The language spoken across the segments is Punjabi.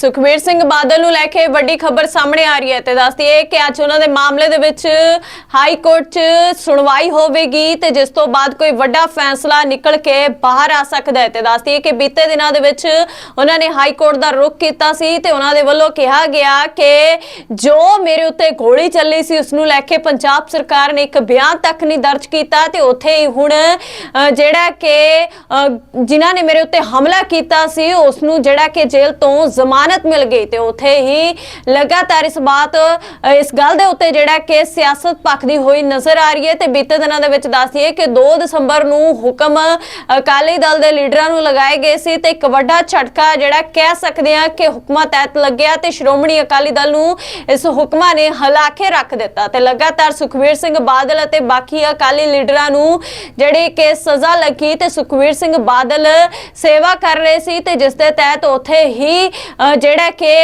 ਸੁਖਬੀਰ ਸਿੰਘ ਬਾਦਲ ਨੂੰ ਲੈ ਕੇ ਵੱਡੀ ਖਬਰ ਸਾਹਮਣੇ ਆ ਰਹੀ ਹੈ ਤੇ ਦੱਸਦੀ ਹੈ ਕਿ ਅੱਜ ਉਹਨਾਂ ਦੇ ਮਾਮਲੇ ਦੇ ਵਿੱਚ ਹਾਈ ਕੋਰਟ 'ਚ ਸੁਣਵਾਈ ਹੋਵੇਗੀ ਤੇ ਜਿਸ ਤੋਂ ਬਾਅਦ ਕੋਈ ਵੱਡਾ ਫੈਸਲਾ ਨਿਕਲ ਕੇ ਬਾਹਰ ਆ ਸਕਦਾ ਹੈ ਤੇ ਦੱਸਦੀ ਹੈ ਕਿ ਬੀਤੇ ਦਿਨਾਂ ਦੇ ਵਿੱਚ ਉਹਨਾਂ ਨੇ ਹਾਈ ਕੋਰਟ ਦਾ ਰੁਖ ਕੀਤਾ ਸੀ ਤੇ ਉਹਨਾਂ ਦੇ ਵੱਲੋਂ ਕਿਹਾ ਗਿਆ ਕਿ ਜੋ ਮੇਰੇ ਉੱਤੇ ਗੋਲੀ ਚੱਲੀ ਸੀ, ਉਸ ਨੂੰ ਲੈ ਕੇ ਪੰਜਾਬ ਸਰਕਾਰ ਨੇ ਇੱਕ ਬਿਆਨ ਤੱਕ ਨਹੀਂ ਦਰਜ ਕੀਤਾ ਤੇ ਉੱਥੇ ਹੀ ਹੁਣ ਜਿਹੜਾ ਕਿ ਜਿਨ੍ਹਾਂ ਨੇ ਮੇਰੇ ਉੱਤੇ ਹਮਲਾ ਕੀਤਾ ਸੀ, ਉਸ ਨੂੰ ਜਿਹੜਾ ਕਿ ਜੇਲ੍ਹ ਤੋਂ ਜ਼ਮਾਨਤ ਮਿਲ ਗਈ ਤੇ ਉੱਥੇ ਹੀ ਲਗਾਤਾਰ ਇਸ ਬਾਤ, ਇਸ ਗੱਲ ਦੇ ਉੱਤੇ ਜਿਹੜਾ ਕਿ ਸਿਆਸਤ ਭਖਦੀ ਹੋਈ ਨਜ਼ਰ ਆ ਰਹੀ ਹੈ ਤੇ ਬੀਤੇ ਦਿਨਾਂ ਦੇ ਵਿੱਚ ਦੱਸਦੀਏ ਕਿ 2 ਦਸੰਬਰ ਨੂੰ ਹੁਕਮ ਅਕਾਲੀ ਦਲ ਦੇ ਲੀਡਰਾਂ ਨੂੰ ਲਗਾਏ ਗਏ ਸੀ ਤੇ ਇੱਕ ਵੱਡਾ ਝਟਕਾ ਜਿਹੜਾ ਕਹਿ ਸਕਦੇ ਆ ਕਿ ਹੁਕਮਾਂ ਤਹਿਤ ਲੱਗਿਆ ਤੇ ਸ਼੍ਰੋਮਣੀ ਅਕਾਲੀ ਦਲ ਨੂੰ ਇਸ ਹੁਕਮਾਂ ਨੇ ਹਲਾ ਕੇ ਰੱਖ ਦਿੱਤਾ ਤੇ ਲਗਾਤਾਰ ਸੁਖਵੀਰ ਸਿੰਘ ਬਾਦਲ ਅਤੇ ਬਾਕੀ ਅਕਾਲੀ ਲੀਡਰਾਂ ਨੂੰ ਜਿਹੜੀ ਕਿ ਸਜ਼ਾ ਲੱਗੀ ਤੇ ਸੁਖਵੀਰ ਸਿੰਘ ਬਾਦਲ ਸੇਵਾ ਕਰ ਰਹੇ ਸੀ ਤੇ ਜਿਸ ਦੇ ਤਹਿਤ ਉੱਥੇ ਹੀ ਜਿਹੜਾ ਕਿ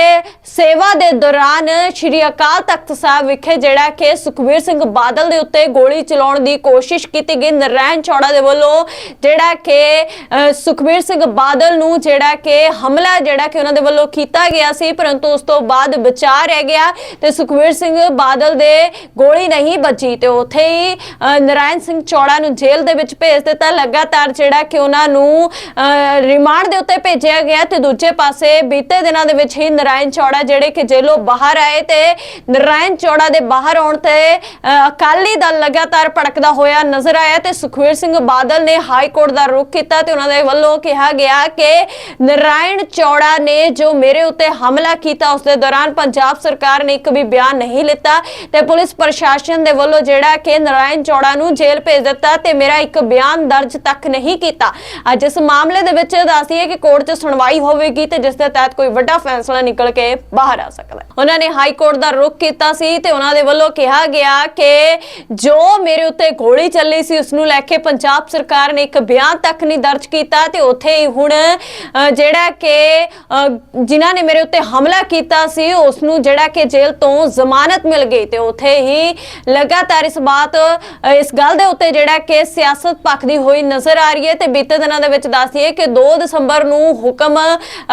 ਸੇਵਾ ਦੇ ਦੌਰਾਨ ਸ਼੍ਰੀ ਅਕਾਲ ਤਖਤ ਸਾਹਿਬ ਵਿਖੇ ਜਿਹੜਾ ਕਿ ਸੁਖਵੀਰ ਸਿੰਘ ਬਾਦਲ ਦੇ ਉੱਤੇ ਗੋਲੀ ਚਲਾਉਣ ਦੀ ਕੋਸ਼ਿਸ਼ ਕੀਤੀ ਗਈ। ਨਰੈਣ ਚੌੜਾ ਦੇ ਵੱਲੋਂ ਜਿਹੜਾ ਕਿ ਅ, ਸੁਖਬੀਰ ਸਿੰਘ ਬਾਦਲ ਨੂੰ ਜਿਹੜਾ ਕਿ ਹਮਲਾ ਜਿਹੜਾ ਕਿ ਉਹਨਾਂ ਦੇ ਵੱਲੋਂ ਕੀਤਾ ਗਿਆ ਸੀ ਪਰੰਤੂ ਉਸ ਤੋਂ ਬਾਅਦ ਬਚਾ ਰਹਿ ਗਿਆ ਤੇ ਸੁਖਬੀਰ ਸਿੰਘ ਬਾਦਲ ਦੇ ਗੋਲੀ ਨਹੀਂ ਵੱਜੀ ਤੇ ਉੱਥੇ ਹੀ ਅ, ਸਿੰਘ ਚੌੜਾ ਨੂੰ ਜੇਲ੍ਹ ਦੇ ਵਿੱਚ ਭੇਜ ਦਿੱਤਾ। ਲਗਾਤਾਰ ਜਿਹੜਾ ਕਿ ਉਹਨਾਂ ਨੂੰ ਰਿਮਾਂਡ ਦੇ ਉੱਤੇ ਭੇਜਿਆ ਗਿਆ ਤੇ ਦੂਜੇ ਪਾਸੇ ਬੀਤੇ ਦਿਨਾਂ ਦੇ ਵਿੱਚ ਹੀ ਨਰਾਇਣ ਚੌੜਾ ਜਿਹੜੇ ਕਿ ਜੇਲੋਂ ਬਾਹਰ ਆਏ ਤੇ ਨਰਾਇਣ ਚੌੜਾ ਦੇ ਬਾਹਰ ਆਉਣ ਤੇ ਅਕਾਲੀ ਦਲ ਲਗਾਤਾਰ ਭੜਕਦਾ ਹੋਇਆ ਨਜ਼ਰ ਆਇਆ ਤੇ ਸੁਖਵੀਰ ਸਿੰਘ ਬਾਦਲ ਨੇ ਹਾਈ ਕੋਰਟ ਦਾ ਰੁਖ ਕੀਤਾ ਤੇ ਉਹਨਾਂ ਦੇ ਵੱਲੋਂ ਕਿਹਾ ਗਿਆ ਕਿ ਨਰਾਇਣ ਚੌੜਾ ਨੇ ਜੋ ਮੇਰੇ ਉੱਤੇ ਹਮਲਾ ਕੀਤਾ, ਉਸ ਦੇ ਦੌਰਾਨ ਪੰਜਾਬ ਸਰਕਾਰ ਨੇ ਇੱਕ ਵੀ ਬਿਆਨ ਨਹੀਂ ਲਿੱਤਾ ਤੇ ਪੁਲਿਸ ਪ੍ਰਸ਼ਾਸਨ ਦੇ ਵੱਲੋਂ ਜਿਹੜਾ ਕਿ ਨਰਾਇਣ ਚੌੜਾ ਨੂੰ ਜੇਲ੍ਹ ਭੇਜ ਦਿੱਤਾ ਤੇ ਮੇਰਾ ਇੱਕ ਬਿਆਨ ਦਰਜ ਤੱਕ ਨਹੀਂ ਕੀਤਾ। ਅੱਜ ਇਸ ਮਾਮਲੇ ਦੇ ਵਿੱਚ ਦੱਸੀਏ ਕਿ ਕੋਰਟ 'ਚ ਸੁਣਵਾਈ ਹੋਵੇਗੀ ਤੇ ਜਿਸ ਦੇ ਤਹਿਤ ਕੋਈ ਵੱਡਾ ਫੈਸਲਾ ਨਿਕਲ ਕੇ ਬਾਹਰ ਆ ਸਕਦਾ ਹੈ। ਉਹਨਾਂ ਨੇ ਹਾਈ ਕੋਰਟ ਦਾ ਰੁਖ ਕੀਤਾ ਸੀ ਤੇ ਉਹਨਾਂ ਦੇ ਵੱਲੋਂ ਕਿਹਾ ਗਿਆ ਕਿ ਜੋ ਮੇਰੇ ਉੱਤੇ ਗੋਲੀ ਚੱਲੀ ਸੀ, ਉਸ ਨੂੰ ਲੈ ਕੇ ਪੰਜਾਬ ਸਰਕਾਰ ਨੇ ਇੱਕ ਬਿਆਨ ਤੱਕ ਨਹੀਂ ਦਰਜ ਕੀਤਾ ਤੇ ਉੱਥੇ ਹੀ ਹੁਣ ਜਿਹੜਾ ਕਿ ਜਿਨ੍ਹਾਂ ਨੇ ਮੇਰੇ ਉੱਤੇ ਹਮਲਾ ਕੀਤਾ ਸੀ, ਉਸ ਨੂੰ ਜਿਹੜਾ ਕਿ ਜੇਲ੍ਹ ਤੋਂ ਜ਼ਮਾਨਤ ਮਿਲ ਗਈ ਤੇ ਉੱਥੇ ਹੀ ਲਗਾਤਾਰ ਇਸ ਬਾਤ ਇਸ ਗੱਲ ਦੇ ਉੱਤੇ ਜਿਹੜਾ ਕਿ ਸਿਆਸਤ ਭਖਦੀ ਹੋਈ ਨਜ਼ਰ ਆ ਰਹੀ ਹੈ ਤੇ ਬੀਤੇ ਦਿਨਾਂ ਦੇ ਵਿੱਚ ਦੱਸਦੀਏ ਕਿ 2 ਦਸੰਬਰ ਨੂੰ ਹੁਕਮ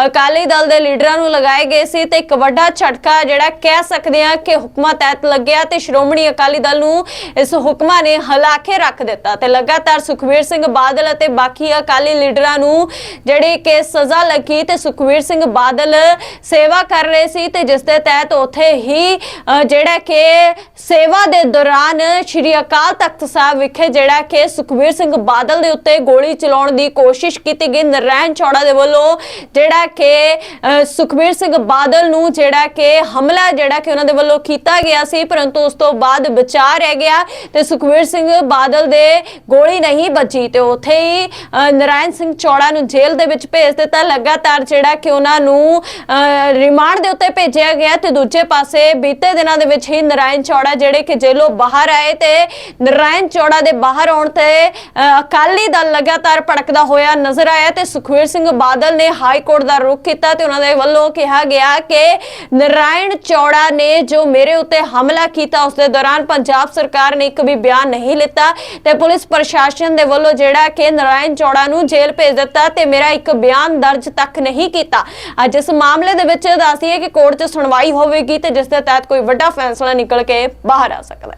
ਅਕਾਲੀ ਦਲ ਦੇ ਲੀਡਰ ਨੂੰ ਲਗਾਏ ਗਏ ਸੀ ਤੇ ਇੱਕ ਵੱਡਾ ਝਟਕਾ ਜਿਹੜਾ ਕਹਿ ਸਕਦੇ ਆ ਕਿ ਹੁਕਮਾਂ ਤਹਿਤ ਲੱਗਿਆ ਤੇ ਸ਼੍ਰੋਮਣੀ ਅਕਾਲੀ ਦਲ ਨੂੰ ਇਸ ਹੁਕਮਾਂ ਨੇ ਹਲਾ ਕੇ ਰੱਖ ਦਿੱਤਾ ਤੇ ਲਗਾਤਾਰ ਸੁਖਵੀਰ ਸਿੰਘ ਬਾਦਲ ਅਤੇ ਬਾਕੀ ਅਕਾਲੀ ਲੀਡਰਾਂ ਨੂੰ ਜਿਹੜੀ ਕਿ ਸਜ਼ਾ ਲੱਗੀ ਤੇ ਸੁਖਵੀਰ ਸਿੰਘ ਬਾਦਲ ਸੇਵਾ ਕਰ ਰਹੇ ਸੀ ਤੇ ਜਿਸ ਦੇ ਤਹਿਤ ਉੱਥੇ ਹੀ ਜਿਹੜਾ ਕਿ ਸੇਵਾ ਦੇ ਦੌਰਾਨ ਸ਼੍ਰੀ ਅਕਾਲ ਤਖਤ ਸਾਹਿਬ ਵਿਖੇ ਜਿਹੜਾ ਕਿ ਸੁਖਵੀਰ ਸਿੰਘ ਬਾਦਲ ਦੇ ਉੱਤੇ ਗੋਲੀ ਚਲਾਉਣ ਦੀ ਕੋਸ਼ਿਸ਼ ਕੀਤੀ ਗਈ। ਨਰੈਣ ਚੌੜਾ ਦੇ ਵੱਲੋਂ ਜਿਹੜਾ ਕਿ ਸੁਖਬੀਰ ਸਿੰਘ ਬਾਦਲ ਨੂੰ ਜਿਹੜਾ ਕਿ ਹਮਲਾ ਜਿਹੜਾ ਕਿ ਉਹਨਾਂ ਦੇ ਵੱਲੋਂ ਕੀਤਾ ਗਿਆ ਸੀ ਪਰੰਤੂ ਉਸ ਤੋਂ ਬਾਅਦ ਬਚਾ ਰਹਿ ਗਿਆ ਤੇ ਸੁਖਬੀਰ ਸਿੰਘ ਬਾਦਲ ਦੇ ਗੋਲੀ ਨਹੀਂ ਵੱਜੀ ਤੇ ਉੱਥੇ ਹੀ ਅ, ਨਰਾਇਣ ਸਿੰਘ ਚੌੜਾ ਨੂੰ ਜੇਲ੍ਹ ਦੇ ਵਿੱਚ ਭੇਜ ਦਿੱਤਾ। ਲਗਾਤਾਰ ਜਿਹੜਾ ਕਿ ਉਹਨਾਂ ਨੂੰ ਰਿਮਾਂਡ ਦੇ ਉੱਤੇ ਭੇਜਿਆ ਗਿਆ ਤੇ ਦੂਜੇ ਪਾਸੇ ਬੀਤੇ ਦਿਨਾਂ ਦੇ ਵਿੱਚ ਹੀ ਨਰਾਇਣ ਚੌੜਾ ਜਿਹੜੇ ਕਿ ਜੇਲ੍ਹੋਂ ਬਾਹਰ ਆਏ ਤੇ ਨਰਾਇਣ ਚੌੜਾ ਦੇ ਬਾਹਰ ਆਉਣ ਤੇ ਅਕਾਲੀ ਦਲ ਲਗਾਤਾਰ ਭੜਕਦਾ ਹੋਇਆ ਨਜ਼ਰ ਆਇਆ ਤੇ ਸੁਖਵੀਰ ਸਿੰਘ ਬਾਦਲ ਨੇ ਹਾਈ ਕੋਰਟ ਦਾ ਰੁਖ ਕੀਤਾ ਤੇ ਉਹਨਾਂ ਦੇ ਵੱਲੋਂ ਕਿਹਾ ਗਿਆ ਕਿ ਨਰਾਇਣ ਚੌੜਾ ਨੇ ਜੋ ਮੇਰੇ ਉੱਤੇ ਹਮਲਾ ਕੀਤਾ, ਉਸ ਦੇ ਦੌਰਾਨ ਪੰਜਾਬ ਸਰਕਾਰ ਨੇ ਇੱਕ ਵੀ ਬਿਆਨ ਨਹੀਂ ਲਿੱਤਾ ਤੇ ਪੁਲਿਸ ਪ੍ਰਸ਼ਾਸਨ ਦੇ ਵੱਲੋਂ ਜਿਹੜਾ ਕਿ ਨਰਾਇਣ ਚੌੜਾ ਨੂੰ ਜੇਲ੍ਹ ਭੇਜ ਦਿੱਤਾ ਤੇ ਮੇਰਾ ਇੱਕ ਬਿਆਨ ਦਰਜ ਤੱਕ ਨਹੀਂ ਕੀਤਾ। ਅੱਜ ਇਸ ਮਾਮਲੇ ਦੇ ਵਿੱਚ ਦੱਸਦੀਏ ਕਿ ਕੋਰਟ 'ਚ ਸੁਣਵਾਈ ਹੋਵੇਗੀ ਤੇ ਜਿਸ ਦੇ ਤਹਿਤ ਕੋਈ ਵੱਡਾ ਫੈਸਲਾ ਨਿਕਲ ਕੇ ਬਾਹਰ ਆ ਸਕਦਾ